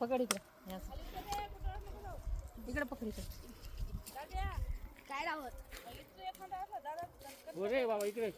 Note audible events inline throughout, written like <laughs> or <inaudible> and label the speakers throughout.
Speaker 1: पकड इकडे. इकडे पकड इकडे.
Speaker 2: काय लावत
Speaker 3: रे बाबा इकडे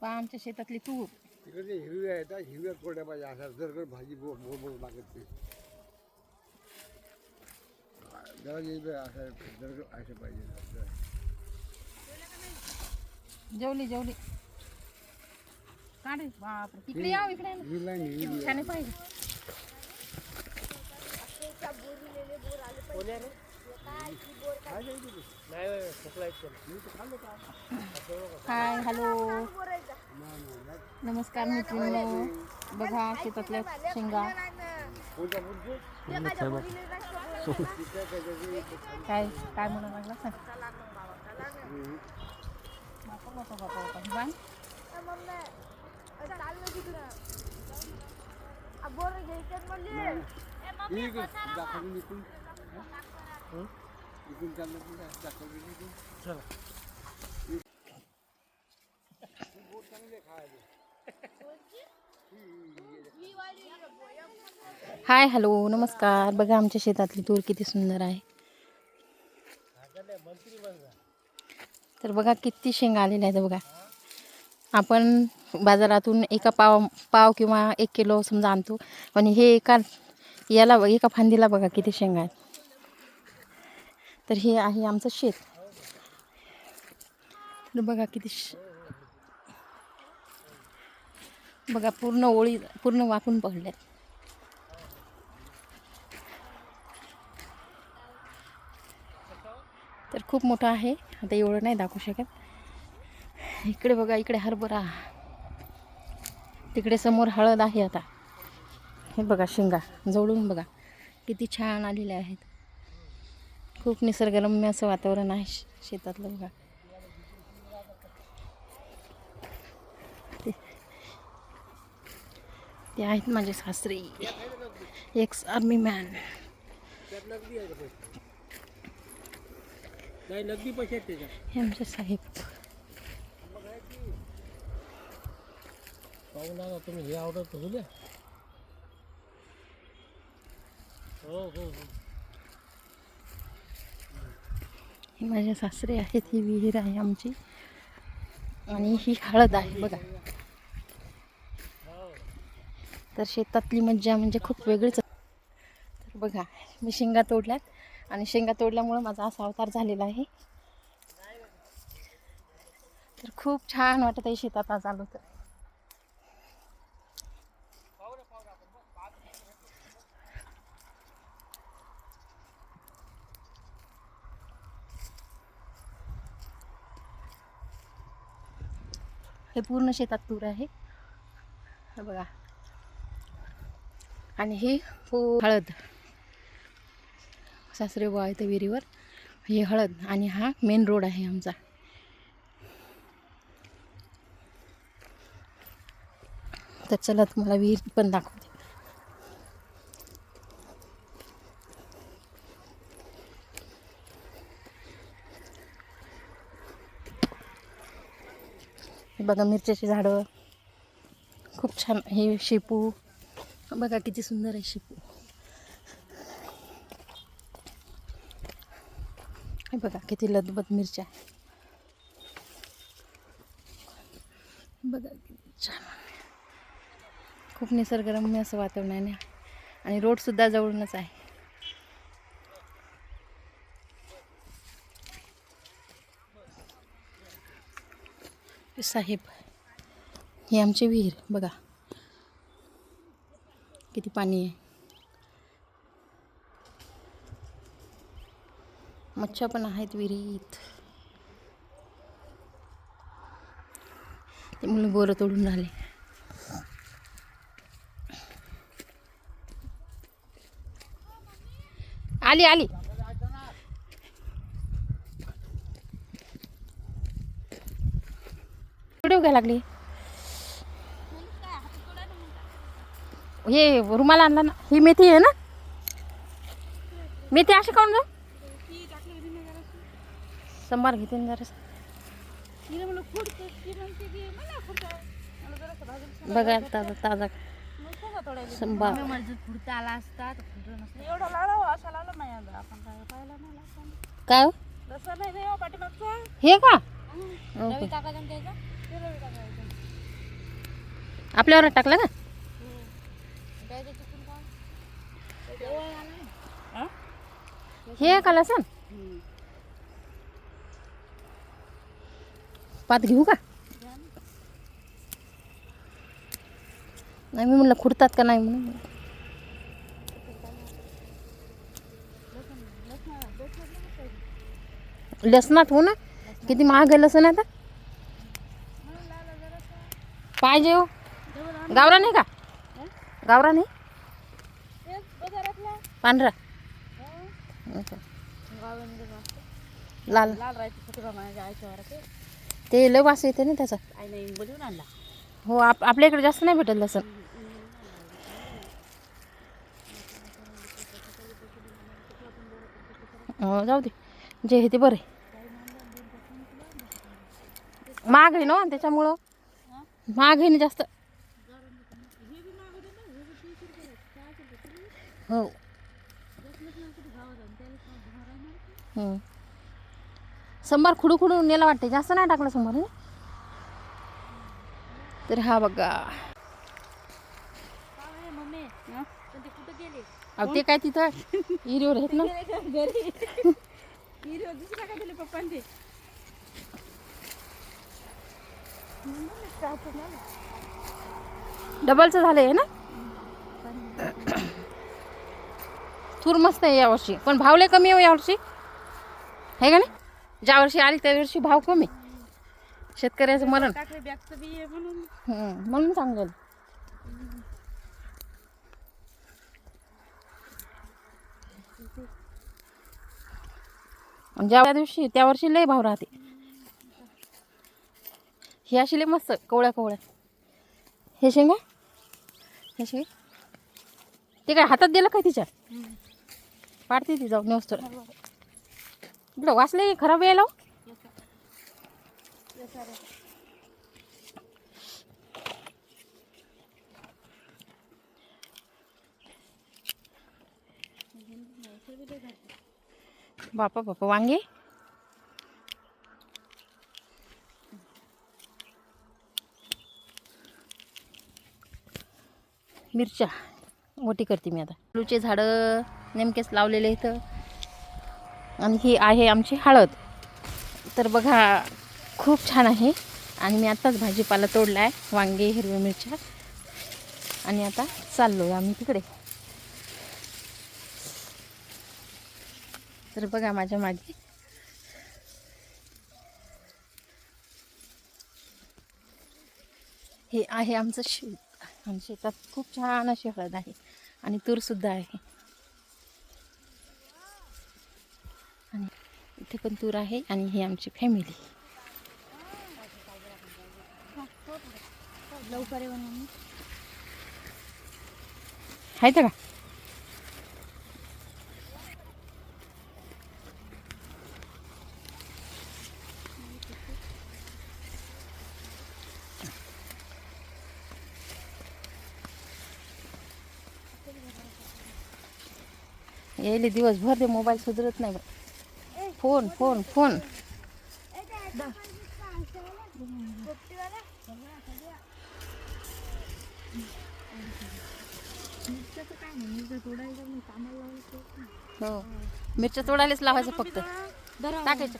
Speaker 1: पहा आमच्या शेतातली तूर
Speaker 4: तिकडे हिरव्या येतात हिरव्या कोरड्या पाहिजे असा जर भाजी बो बो बो लागत नाही. जरा हिरव्या असं जर असं पाहिजे.
Speaker 1: जेवली जेवली. काढे. बापरे. इकडे याव छान पाहिजे. Hi hello. नमस्कार मित्रांनो. बघा शेतातल्या शेंगा. काय काय म्हणा लागला? सांग हाय हॅलो नमस्कार. बघा आमच्या शेतातली तूर किती सुंदर आहे. तर बघा किती शेंगा आलेल्या आहेत बघा. आपण बाजारातून एका पाव पाव किंवा एक किलो समजा आणतो. आणि हे एका याला बघ- एका फांदीला बघा किती शेंगा आहेत. तर हे आहे आमचं शेत. तर बघा किती श- बघा पूर्ण ओळी पूर्ण वाकून पडल्यात. तर खूप मोठं आहे. आता एवढं नाही दाखवू शकत. इकडे बघा इकडे हरभरा. तिकडे समोर हळद आहे आता. हे बघा शेंगा. जवळून बघा. किती छान आलेले आहेत. खूप निसर्गरम्य असं वातावरण आहे शेतातलं बघा. ते- ते आहेत माझे सासरे. एक्स आर्मी मॅन
Speaker 3: नाही नगदी पैसे आहेत
Speaker 1: हे आमचे साहेब.
Speaker 3: पाहून ना तुम्ही हे ऑर्डर करू द्या. हो हो हो.
Speaker 1: हे माझे सासरे आहेत ही विहीर आहे आमची. आणि ही हळद आहे बघा. तर शेतातली मज्जा म्हणजे खूप वेगळीच तर बघा मी शेंगा तोडल्यात. आणि शेंगा तोडल्यामुळं माझा असा अवतार झालेला आहे. तर खूप छान वाटत आहे शेतात आज आलो तर. हे पूर्ण शेतात तूर आहे. बघा. आणि ही हळद. सासरे बुवा आहे त्या विहिरीवर. ही हळद आणि हा मेन रोड आहे आमचा. तर चला तुम्हाला विहीर पण दाखवू. बघा मिरच्याची झाडं. खूप छान हे शेपू. बघा किती सुंदर आहे शेपू. हे बघा किती लदबद मिरच्या. बघा छान. खूप निसर्गरम्य असं वातावरण आहे ना. आणि रोडसुद्धा जवळूनच आहे. साहेब ही आमची विहीर बघा. किती पाणी आहे. मच्छा पण आहेत विहिरीत. ते मुलं बोरं तोडून राहिले. आली आली. उगा लागली? हे रुमाला आणला ना ही मेथी आहे ना? मेथी अशी काऊन जा संभार घेते ना जरा बघा ताजा ताजा. संभा
Speaker 2: माझं फुडता आला असता तर फुटलं नसतं
Speaker 5: एवढा लावला असा लावला नाही आता आपण काय पाहिला नाही लावला.
Speaker 1: काय हो?
Speaker 5: हे
Speaker 1: का
Speaker 2: रवी टाकला ना
Speaker 1: आपल्यावर का? हे का लसन पात घेऊ का? नाही मी म्हणलं खुडतात का नाही म्हणून. लसणात हो ना? किती महाग आहे लसण आता? काय जेव? गावरा नाही का? गावरा नाही? पांढरा. अच्छा. लाल.
Speaker 5: लाल
Speaker 1: ते लय वास येते ना त्याचा.
Speaker 5: बोलून आणला
Speaker 1: हो आप आपल्या इकडे जास्त नाही भेटत लसण. हो जाऊ दे. जे आहे ते बरे महाग आहे ना त्याच्यामुळं? महाग आहे ना जास्त. हो. हं. संभार खुडू खुडू नेला वाटते. जास्त नाही टाकलं संभार. तर हा बघा. अहो ते काय तिथं? हिरीवर आहेत ना.
Speaker 5: घरी?
Speaker 1: डबलचं झालं आहे ना? तूर मस्त आहे यावर्षी पण भाव लय कमी आहे हो यावर्षी आहे का नाही? ज्या वर्षी आली त्या वर्षी भाव कमी शेतकऱ्याचं मरण.
Speaker 5: म्हणून
Speaker 1: सांगेल. ज्या दिवशी त्या वर्षी लय भाव राहते. हे अशी लय मस्त कवळ्या कवळ्या. हे शेंगा हे शेंगा ते काय हातात दिलं काय तिच्या? पाडते ती जाऊ नेवस इकडं वाचले खराब यायला बापा बापा वांगे. मिरच्या. मोठी करते मी आता. आलूचे झाडं नेमकेच लावलेले इथं आणि ही आहे आमची हळद. तर बघा खूप छान आहे. आणि मी आत्ताच भाजीपाला तोडला आहे वांगे हिरव्या मिरच्या. आणि आता चाललो आहे आम्ही तिकडे. तर बघा माझ्या मागे. हे आहे आमचं शेत. आणि शेतात खूप छान अशी हळद आहे आणि तूरसुद्धा आहे. आणि इथे पण तूर आहे आणि ही आमची फॅमिली
Speaker 2: लवकर
Speaker 1: आहेत का? यायले दिवसभर ते मोबाईल सुधरत नाही. बा फोन फोन फोन. हो. मिरच्या तोडायलाच लावायचं फक्त. टाकायचं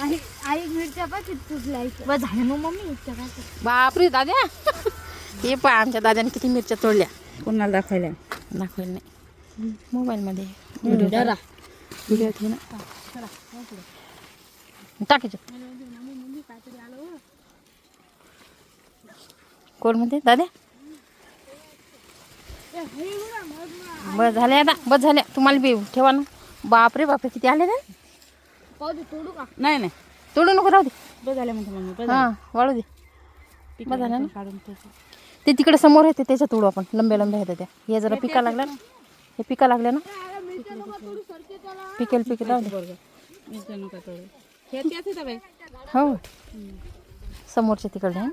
Speaker 2: आई आई मिरच्या पण किती तुटल्या बस झालं मग मम्मी इतक्या काय करते?
Speaker 1: बापरे दाद्या. हे पण आमच्या दाद्याने किती मिरच्या तोडल्या.
Speaker 5: कोणाला दाखवायला?
Speaker 1: दाखवेल नाही. मोबाईलमध्ये. व्हिडिओ व्हिडिओ होती ना. टाकायचं कोण म्हणते दाद्या. बस झाले आता. बस झाल्या तुम्हाला बी ठेवा ना. बापरे बापरे किती आले ना
Speaker 2: पाहू दे तोडू का?
Speaker 5: नाही नाही.
Speaker 1: तोडू नको राहू दे.
Speaker 5: बस झाले म्हणते मम्मी बस
Speaker 1: हाँ वाळू दे. बस झालं ना?
Speaker 5: काढून ठेवतो.
Speaker 1: ते तिकडे समोर येते त्याच्या तोडू आपण. लंबे लंबे आहेत त्या. हे जरा पिका लागल्या ना? हे पिका लागल्या ना पिकेल पिकेल राहू दे.
Speaker 5: बरोबर नका हे त्याच येतं बाई?
Speaker 1: हो. समोरच्या तिकडे आहे.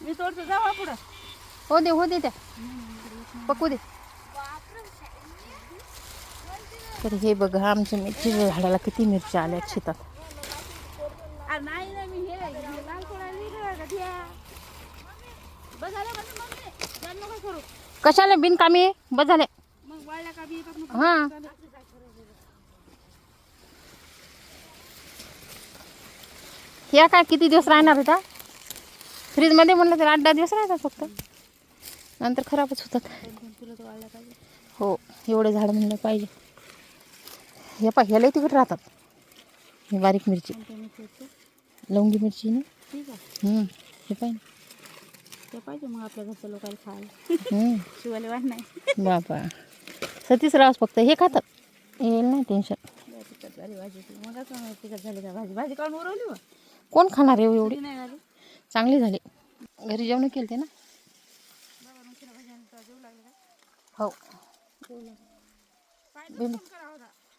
Speaker 5: मी तोडतो जावा पुढं.
Speaker 1: हो दे हो दे त्या. पकू दे. तर हे बघा आमच्या मिरचीच्या झाडाला किती मिरच्या आल्या शेतात. कशाला बिनकामी? बस झाले. हा. या काय किती दिवस राहणार होता फ्रीजमध्ये म्हणलं तर आठ दहा दिवस राहतात फक्त. नंतर खराबच होतात. हो एवढे झाड म्हणलं पाहिजे. हे पा ह्याला तिकडे राहतात. हे बारीक मिरची. लवंगी मिरची ना?
Speaker 5: ठीक आहे.
Speaker 1: हम्म, हे पाहिजे.
Speaker 5: ते पाहिजे मग आपल्या घरच्या लोकांना खायला. <laughs> शिवायला वाट नाही.
Speaker 1: बापा. सतीश रावस फक्त हे खातात. येईल नाही टेन्शन
Speaker 5: झाली. मग का भाजी? भाजी काढून उरवली बा
Speaker 1: कोण खाणार एवढी?
Speaker 5: नाही झाली.
Speaker 1: चांगली झाली. घरी जेवण केलं ते ना? हो. भेंडी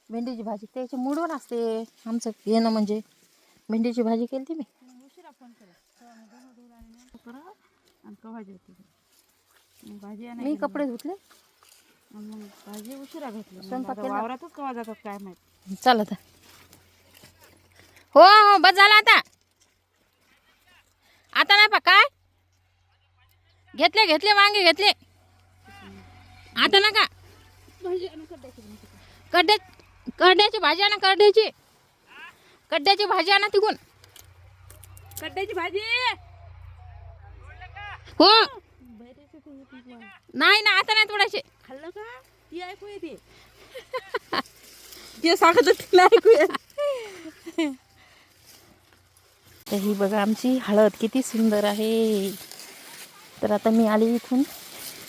Speaker 1: भेंडीची भाजी. त्याची मूडवर असते. आमचं येणं म्हणजे. भेंडीची भाजी केली ती मी.
Speaker 5: भाजी
Speaker 1: मी कपडे धुतले.
Speaker 5: मग भाजी उशिरा घेतली
Speaker 1: स्वयंपाक
Speaker 5: वावरातच कवा जातात काय माहीत
Speaker 1: चल आता. हो हो बस झाला आता. आता नाही पा काय? घेतले घेतले वांगे घेतले. आता नका. कड्ड्या कड्ड्याची भाजी आणा कड्ड्याची कड्ड्याची भाजी आणा तिकून.
Speaker 5: कड्ड्याची भाजी.
Speaker 1: हो.
Speaker 5: नाही
Speaker 1: ना आता नाही तोडायचे
Speaker 5: खाल्लं का? ती ऐकू येते. <laughs> ते सांगत होती तिला ऐकू येत.
Speaker 1: तर ही बघा आमची हळद किती सुंदर आहे. तर आता मी आली इथून.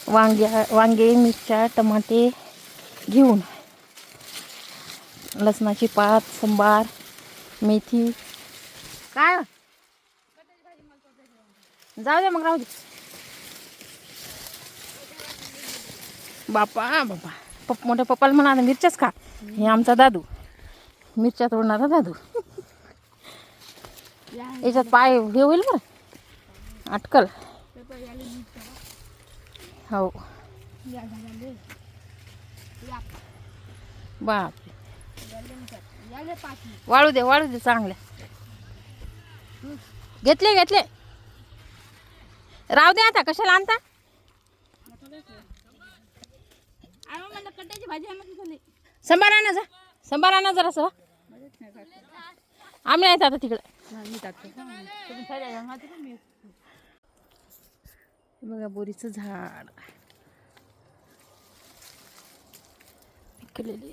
Speaker 1: वांग्या वांगे मिरच्या टमाटे घेऊन लसणाची पात संबार मेथी. काय? जाऊ दे मग राहू दे. बापा बापा. पप मोठ्या पप्पाला म्हणा मिरच्याच खा. हे आमचा दादू. मिरच्या तोडणारा दादू. याच्यात पाय हे होईल बरं. अटकल. हो. बाप वाळू दे वाळू दे चांगले घेतले घेतले. राहू दे आता कशाला आणता? संभार आणा जा. संभार आणा जरा सर आम्ही नाही आता तिकडं
Speaker 5: मी टाकते तुम्ही खायला जा. हा, ते पण मी
Speaker 1: बघा बोरीचं झाड. पिकलेली.